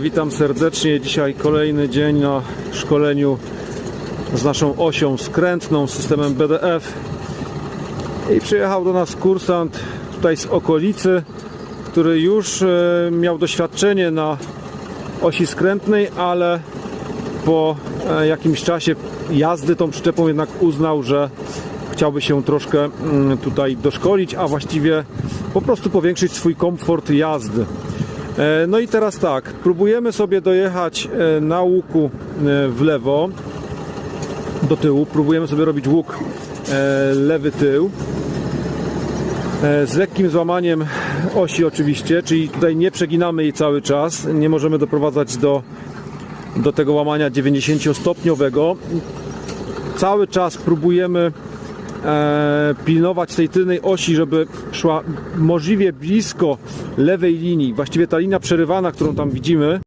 Witam serdecznie. Dzisiaj kolejny dzień na szkoleniu z naszą osią skrętną, systemem BDF. I przyjechał do nas kursant tutaj z okolicy, który już e, miał doświadczenie na osi skrętnej, ale po e, jakimś czasie jazdy tą przyczepą jednak uznał, że chciałby się troszkę mm, tutaj doszkolić, a właściwie po prostu powiększyć swój komfort jazdy. E, No i teraz tak, próbujemy sobie dojechać e, na łuku e, w lewo, do tyłu, próbujemy sobie robić łuk lewy tył z lekkim złamaniem osi oczywiście, czyli tutaj nie przeginamy jej cały czas, nie możemy doprowadzać do, do tego łamania 90-stopniowego. Cały czas próbujemy pilnować tej tylnej osi, żeby szła możliwie blisko lewej linii. Właściwie ta linia przerywana, którą tam widzimy,